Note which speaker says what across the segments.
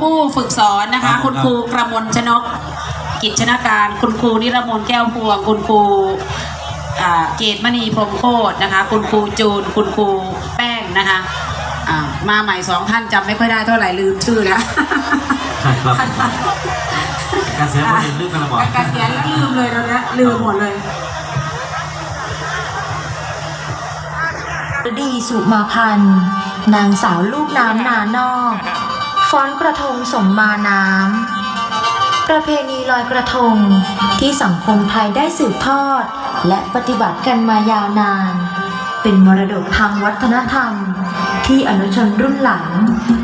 Speaker 1: ผู้ฝึกสอนนะ
Speaker 2: ครั
Speaker 1: คะ
Speaker 2: บผม
Speaker 1: คุณครูกระมวลชนกกิจชนาการ คุณครูนิรมนแก้วพวง คุณครูอ่าเกตมณีพรหมโคตรนะคะ คุณครูจูน คุณครูแป้งนะคะอ่ามาใหม่สองท่านจำไม่ค่อยได้เท่าไหร่ลืมชื่อแล้ว
Speaker 2: ครับการเสียคนอื่นลืมกันละบอก
Speaker 1: เกษียณแล้วลืมเลยตอนนี้ลืมหมดเลย
Speaker 3: ฤดีสุมาพันธ์นางสาวลูกน้ำนานอก ฟ้อนกระทงสมมาน้ำ ประเพณีลอยกระทงที่สังคมไทยได้สืบทอด และปฏิบัติกันมายาวนาน เป็นมรดกทางวัฒนธรรม ที่อนุชนรุ่นหลัง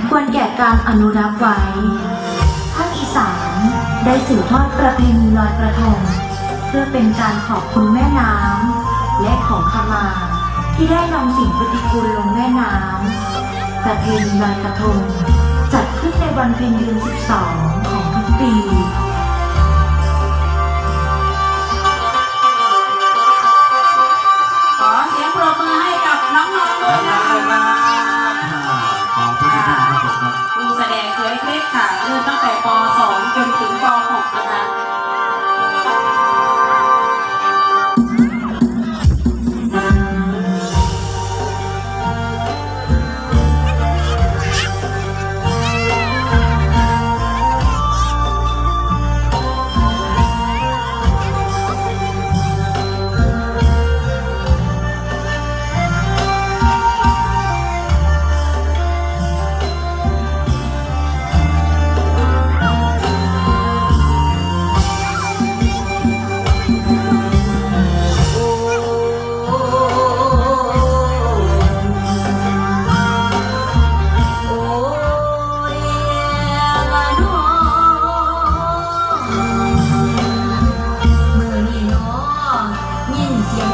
Speaker 3: ควรแก่การอนุรักษ์ไว้ ภาคอีสานได้สืบทอดประเพณีลอยกระทง เพื่อเป็นการขอบคุณแม่น้ำและของขมาที่ได้นำสิ่งปฏิกูลลงแม่น้ำประเพณีลอยกระทง ขึ้นในวันเพ็ญเดือน12 ของทุกปี
Speaker 1: ยิ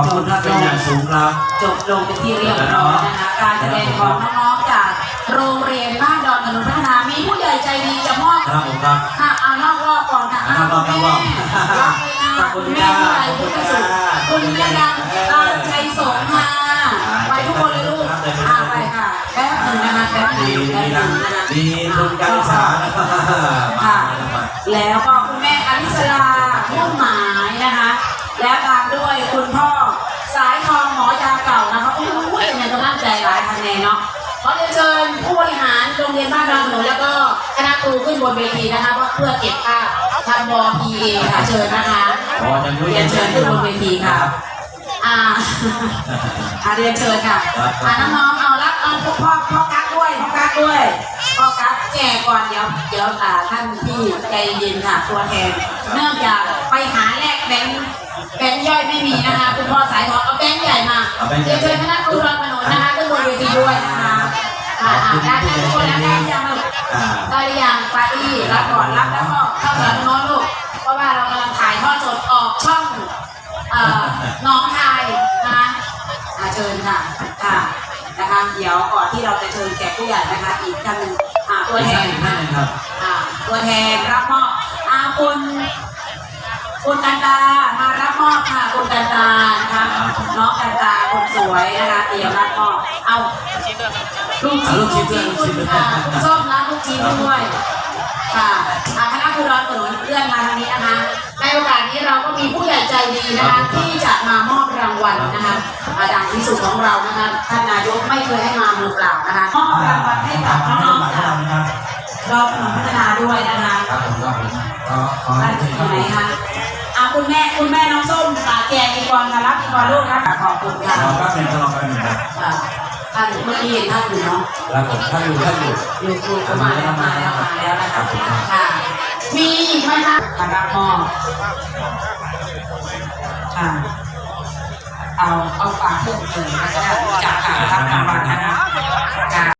Speaker 1: อบคุ
Speaker 2: ณท่า
Speaker 3: นเป็นอย่างสูง
Speaker 2: ครับ
Speaker 4: จบลงเป็นที่เรียบร้อยนะคะการแสดงของน้องๆจากโรงเรียนบ้านดอนถนนพัฒนามีผู้ใหญ่ใจดีจะมอบ
Speaker 2: ครับผมครับ
Speaker 4: ค่ะเอานอกรอบก่อนค่ะ
Speaker 2: นอกรอบนอกรอบ
Speaker 4: รับเลยนะ
Speaker 2: ขอบคุณ
Speaker 4: แม่
Speaker 2: ค่ะ
Speaker 4: ผู้ใหญ่พุทธสุขคุณแม่ดังตาชัยสงฆ์ค่ะไปทุกคนเลยลูกอ่าไปค่ะแป๊บหนึ่งนะคะแป๊บห
Speaker 2: มี
Speaker 4: นึ่ง
Speaker 2: มี
Speaker 4: แป๊บห
Speaker 2: นะ
Speaker 4: นึ่งนะคะ
Speaker 2: มีทุนการศึกษานะครับ
Speaker 4: ค่ะแล้วก็ เนาะขอเรียนเชิญผู้บริหารโรงเรียนบ้านดอนถนนแล้วก็คณะครูขึ้นบนเวทีนะคะเพื่อเก็บค่าทำบอพีเอค่ะเชิญนะคะ
Speaker 2: อ๋อยังรู้
Speaker 4: เรียนเชิญขึ้นบนเวทีค่ะอ่าอ่าเรียนเชิญค่ะ
Speaker 2: ครับ
Speaker 4: อ่าน้องๆเอารับเอาพ่อพ่อพ่อกั๊กด้วยพ่อกั๊กด้วยพ่อกั๊กแจกก่อนเดี๋ยวเดี๋ยวอ่าท่านพี่ใจเย็นค่ะตัวแทนเนื่องจากไปหาแลกแบงค์แบงค์ย่อยไม่มีนะคะ คุณพ่อสายทองเอาแบงค์ใหญ่มา
Speaker 2: เอาแบงค์ใหญ่
Speaker 4: เรียนเชิญคณะครูรอ นถนนนะคะขึ้นบนเวทีด้วยนะคะอ่าอ่าได้ได้ทุกคนแล้วได้ยังลูก
Speaker 2: อ่า
Speaker 4: ได้หรือยังปาร์ตี้รับก่อนรับแล้วก็เข้าแถวโน้นลูกเพราะว่าเรากำลังถ่ายทอดสดออกช่องเอ่อน้องไทยนะคะอ่าเชิญค่ะค่ะนะคะเดี๋ยวก่อนที่เราจะเชิญแขกผู้ใหญ่นะคะอีกท่านหนึ่งอ่าตัว
Speaker 2: อีก
Speaker 4: แท
Speaker 2: ท่าน
Speaker 4: น
Speaker 2: อีกท่านหนึงครับ
Speaker 4: อ่าตัวแทนรับมอบอ่าคุณคุณกันตามารับมอบ วยนะคะเตรียมรับมอบเอาลูกชิ้นลูกชิ้นด้วยค่ะส้มรับลูกชิ้นด้วยค่ะอ่าคณะครูรอนถนนเลื่อนมาทางนี้นะคะในโอกาสนี้เราก็มีผู้ใหญ่ใจดีนะคะที่จะมามอบรางวัลนะคะอ่าดังที่สุดของเรานะคะท่านนายกไม่เคยให้มามือเปล่านะคะมอบรางวัลให้กับน้องๆจากรอบถนนพัฒนาด้วยนะคะ
Speaker 2: ครับผมครับผมขอขอ
Speaker 4: ท่า
Speaker 2: ให้
Speaker 4: น
Speaker 2: ถึง
Speaker 4: อยู่ไหนคะอ่าคุณแม่คุณแม่น้องส้ม ตาแจกอีกก่อนค่ะรับอีกก่อนลูกนะขอบคุณค่ะ
Speaker 2: รอแป๊บหนึงรอแป๊บหนึงครับ
Speaker 4: อ่าท่านเมื่อกี้เห็นท่านอยู่เนาะ
Speaker 2: แล้วผมท่านอยู่ท่านอยู่
Speaker 4: อยู่อยู่ก็มาแล้วมาแล้วมาแล้วนะ
Speaker 2: ครั
Speaker 4: คะ
Speaker 2: บผม
Speaker 4: ค่ะ มีอีกไหมคะมารับมอบค่ะเอาเอาฝากเพิ่มเติมนะคะจากค่ะรับรางวัลนะคะค่ะ